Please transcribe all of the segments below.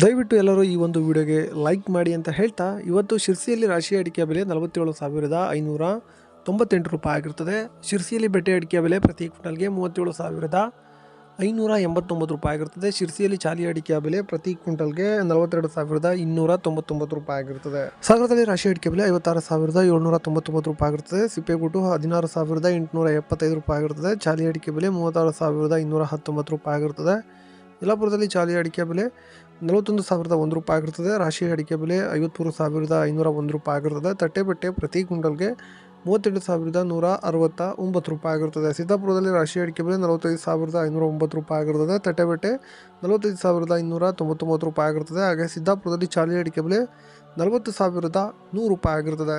ದಯವಿಟ್ಟು ಎಲ್ಲರೂ ಈ ಒಂದು ವಿಡಿಯೋಗೆ ಲೈಕ್ ಮಾಡಿ ಅಂತ ಹೇಳ್ತಾ, ಇವತ್ತು ಶಿರ್ಸಿಯಲ್ಲಿ ರಾಶಿ ಅಡಿಕೆ ಬೆಲೆ ನಲವತ್ತೇಳು ಸಾವಿರದ ಐನೂರ ತೊಂಬತ್ತೆಂಟು ರೂಪಾಯಿ ಆಗಿರ್ತದೆ. ಶಿರ್ಸಿಯಲ್ಲಿ ಬೆಟ್ಟೆ ಅಡಿಕೆ ಬೆಲೆ ಪ್ರತಿ ಕ್ವಿಂಟಲ್ಗೆ ಮೂವತ್ತೇಳು ಸಾವಿರದ ಐನೂರ ಎಂಬತ್ತೊಂಬತ್ತು ರೂಪಾಯಿ ಆಗಿರ್ತದೆ. ಶಿರ್ಸಿಯಲ್ಲಿ ಚಾಲಿ ಅಡಿಕೆ ಬೆಲೆ ಪ್ರತಿ ಕ್ವಿಂಟಲ್ಗೆ ನಲವತ್ತೆರಡು ಸಾವಿರದ ಇನ್ನೂರ ತೊಂಬತ್ತೊಂಬತ್ತು ರೂಪಾಯಿ ಆಗಿರ್ತದೆ. ಸಾಗರದಲ್ಲಿ ರಾಶಿ ಅಡಿಕೆ ಬೆಲೆ ಐವತ್ತಾರು ಸಾವಿರದ ಏಳ್ನೂರ ತೊಂಬತ್ತೊಂಬತ್ತು ರೂಪಾಯಿ ಆಗಿರ್ತದೆ. ಸಿಪ್ಪೆಗುಟ್ಟು ಹದಿನಾರು ಸಾವಿರದ ಎಂಟುನೂರ ಎಪ್ಪತ್ತೈದು ರೂಪಾಯಿ ಆಗಿರ್ತದೆ. ಚಾಲಿ ಅಡಿಕೆ ಬೆಲೆ ಮೂವತ್ತಾರು ಸಾವಿರದ ಇನ್ನೂರ ಹತ್ತೊಂಬತ್ತು ರೂಪಾಯಿ ಆಗಿರ್ತದೆ. ಯಲ್ಲಾಪುರದಲ್ಲಿ ಚಾಲಿ ಅಡಿಕೆ ಬೆಲೆ ನಲವತ್ತೊಂದು ಸಾವಿರದ ಒಂದು ರೂಪಾಯಿ ಆಗಿರ್ತದೆ. ರಾಶಿ ಅಡಿಕೆ ಬೆಲೆ ಐವತ್ತ್ಮೂರು ಸಾವಿರದ ಐನೂರ ಒಂದು ರೂಪಾಯಿ ಆಗಿರ್ತದೆ. ತಟ್ಟೆಬೆಟ್ಟೆ ಪ್ರತಿ ಕ್ವಿಂಟಲ್ಗೆ ಮೂವತ್ತೆಂಟು ಸಾವಿರದ ನೂರ ಅರವತ್ತ ಒಂಬತ್ತು ರೂಪಾಯಿ ಆಗಿರ್ತದೆ. ಸಿದ್ದಾಪುರದಲ್ಲಿ ರಾಶಿ ಅಡಿಕೆ ಬೆಲೆ ನಲವತ್ತೈದು ಸಾವಿರದ ಐನೂರ ಒಂಬತ್ತು ರೂಪಾಯಿ ಆಗಿರ್ತದೆ. ತಟ್ಟೆಬೆಟ್ಟೆ ನಲವತ್ತೈದು ಸಾವಿರದ ಇನ್ನೂರ ತೊಂಬತ್ತೊಂಬತ್ತು ರೂಪಾಯಿ ಆಗಿರ್ತದೆ. ಹಾಗೆ ಸಿದ್ದಾಪುರದಲ್ಲಿ ಚಾಲಿ ಅಡಿಕೆ ಬೆಲೆ ನಲವತ್ತು ಸಾವಿರದ ನೂರು ರೂಪಾಯಿ ಆಗಿರ್ತದೆ.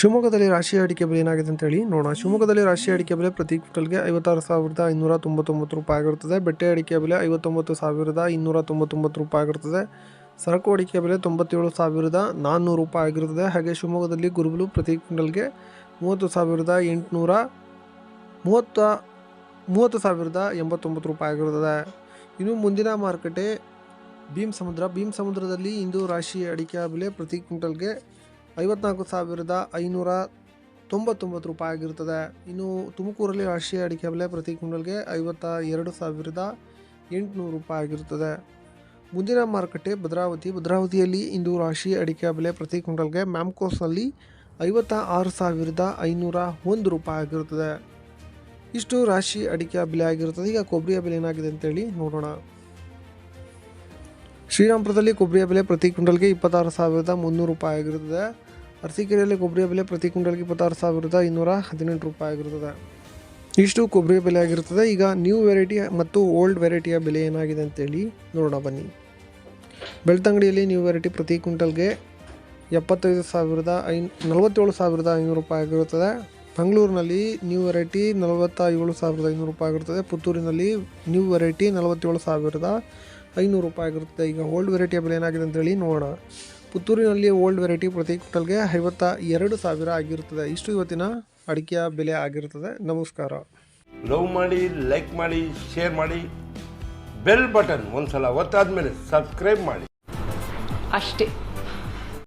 ಶಿವಮೊಗ್ಗದಲ್ಲಿ ರಾಶಿ ಅಡಿಕೆ ಬೆಲೆ ಏನಾಗಿದೆ ಅಂತ ಹೇಳಿ ನೋಡೋಣ. ಶಿವಮೊಗ್ಗದಲ್ಲಿ ರಾಶಿ ಅಡಿಕೆ ಬೆಲೆ ಪ್ರತಿ ಕ್ವಿಂಟಲ್ಗೆ ಐವತ್ತಾರು ಸಾವಿರದ ಐನೂರ ತೊಂಬತ್ತೊಂಬತ್ತು ರೂಪಾಯಿ ಆಗಿರುತ್ತದೆ. ಬೆಟ್ಟೆ ಅಡಿಕೆ ಬೆಲೆ ಐವತ್ತೊಂಬತ್ತು ಸಾವಿರದ ಇನ್ನೂರ ತೊಂಬತ್ತೊಂಬತ್ತು ರೂಪಾಯಿ ಆಗಿರುತ್ತದೆ. ಸರಕು ಅಡಿಕೆ ಬೆಲೆ ತೊಂಬತ್ತೇಳು ಸಾವಿರದ ನಾನ್ನೂರು ರೂಪಾಯಿ ಆಗಿರುತ್ತದೆ. ಹಾಗೆ ಶಿವಮೊಗ್ಗದಲ್ಲಿ ಗುರುಬಲು ಪ್ರತಿ ಕ್ವಿಂಟಲ್ಗೆ ಮೂವತ್ತು ಸಾವಿರದ ಎಂಟುನೂರ ಮೂವತ್ತ, ಮೂವತ್ತು ಸಾವಿರದ ಎಂಬತ್ತೊಂಬತ್ತು ರೂಪಾಯಿ ಆಗಿರುತ್ತದೆ. ಇನ್ನು ಮುಂದಿನ ಮಾರುಕಟ್ಟೆ ಭೀಮ್ ಸಮುದ್ರ ಭೀಮ್ ಸಮುದ್ರದಲ್ಲಿ ಇಂದು ರಾಶಿ ಅಡಿಕೆ ಬೆಲೆ ಪ್ರತಿ ಕ್ವಿಂಟಲ್ಗೆ ಐವತ್ನಾಲ್ಕು ಸಾವಿರದ ಐನೂರ ತೊಂಬತ್ತೊಂಬತ್ತು ರೂಪಾಯಿ ಆಗಿರ್ತದೆ. ಇನ್ನು ತುಮಕೂರಲ್ಲಿ ರಾಷ್ಟ್ರೀಯ ಅಡಿಕೆ ಬೆಲೆ ಪ್ರತಿ ಕ್ವಿಂಟಲ್ಗೆ ಐವತ್ತ ಎರಡು ಸಾವಿರದ ಎಂಟುನೂರು ರೂಪಾಯಿ ಆಗಿರ್ತದೆ. ಮುಂದಿನ ಮಾರುಕಟ್ಟೆ ಭದ್ರಾವತಿ. ಭದ್ರಾವತಿಯಲ್ಲಿ ಇಂದು ರಾಶಿ ಅಡಿಕೆ ಬೆಲೆ ಪ್ರತಿ ಕ್ವಿಂಟಲ್ಗೆ ಮ್ಯಾಮ್ಕೋಸ್ನಲ್ಲಿ ಐವತ್ತ ಆರು ಸಾವಿರದ ಐನೂರ ಒಂದು ರೂಪಾಯಿ ಆಗಿರ್ತದೆ. ಇಷ್ಟು ರಾಶಿ ಅಡಿಕೆ ಬೆಲೆ ಆಗಿರುತ್ತದೆ ಈಗ ಕೊಬ್ಬರಿಯ ಬೆಲೆ ಏನಾಗಿದೆ ಅಂತೇಳಿ ನೋಡೋಣ. ಶ್ರೀರಾಮ್ಪುರದಲ್ಲಿ ಕೊಬ್ಬರಿಯ ಬೆಲೆ ಪ್ರತಿ ಕ್ವಿಂಟಲ್ಗೆ ಇಪ್ಪತ್ತಾರು ಸಾವಿರದ ಮುನ್ನೂರು ರೂಪಾಯಿ ಆಗಿರುತ್ತದೆ. ಅರಸೀಕೆರೆಯಲ್ಲಿ ಕೊಬ್ಬರಿಯ ಬೆಲೆ ಪ್ರತಿ ಕ್ವಿಂಟಲ್ಗೆ ಇಪ್ಪತ್ತಾರು ಸಾವಿರದ ಇನ್ನೂರ ಹದಿನೆಂಟು ರೂಪಾಯಿ ಆಗಿರುತ್ತದೆ. ಇಷ್ಟು ಕೊಬ್ಬರಿಯ ಬೆಲೆ ಆಗಿರುತ್ತದೆ. ಈಗ ನ್ಯೂ ವೆರೈಟಿ ಮತ್ತು ಓಲ್ಡ್ ವೆರೈಟಿಯ ಬೆಲೆ ಏನಾಗಿದೆ ಅಂತೇಳಿ ನೋಡೋಣ ಬನ್ನಿ. ಬೆಳ್ತಂಗಡಿಯಲ್ಲಿ ನ್ಯೂ ವೆರೈಟಿ ಪ್ರತಿ ಕ್ವಿಂಟಲ್ಗೆ ಎಪ್ಪತ್ತೈದು ಸಾವಿರದ ಐ ನಲವತ್ತೇಳು ಸಾವಿರದ ಐನೂರು ರೂಪಾಯಿ ಆಗಿರುತ್ತದೆ. ಬೆಂಗಳೂರಿನಲ್ಲಿ ನ್ಯೂ ವೆರೈಟಿ ನಲವತ್ತ ಏಳು ಸಾವಿರದ ಐನೂರು ರೂಪಾಯಿ ಆಗಿರುತ್ತದೆ. ಪುತ್ತೂರಿನಲ್ಲಿ ನ್ಯೂ ವೆರೈಟಿ ನಲವತ್ತೇಳು ಸಾವಿರದ ಐನೂರು ರೂಪಾಯಿ ಆಗಿರುತ್ತೆ. ಈಗ ಓಲ್ಡ್ ವೆರೈಟಿ ಬೆಲೆ ಏನಾಗಿದೆ ಅಂತೇಳಿ ನೋಡೋಣ. ಪುತ್ತೂರಿನಲ್ಲಿ ಓಲ್ಡ್ ವೆರೈಟಿ ಪ್ರತಿ ಕ್ವಿಂಟಲ್ಗೆ ಐವತ್ತ ಎರಡು ಸಾವಿರ ಆಗಿರುತ್ತದೆ. ಇಷ್ಟು ಇವತ್ತಿನ ಅಡಿಕೆಯ ಬೆಲೆ ಆಗಿರುತ್ತದೆ. ನಮಸ್ಕಾರ. ಲವ್ ಮಾಡಿ ಲೈಕ್ ಮಾಡಿ ಶೇರ್ ಮಾಡಿ ಬೆಲ್ ಬಟನ್ ಒಂದ್ಸಲ ಒತ್ತಾದ್ಮೇಲೆ ಸಬ್ಸ್ಕ್ರೈಬ್ ಮಾಡಿ. ಅಷ್ಟೇ.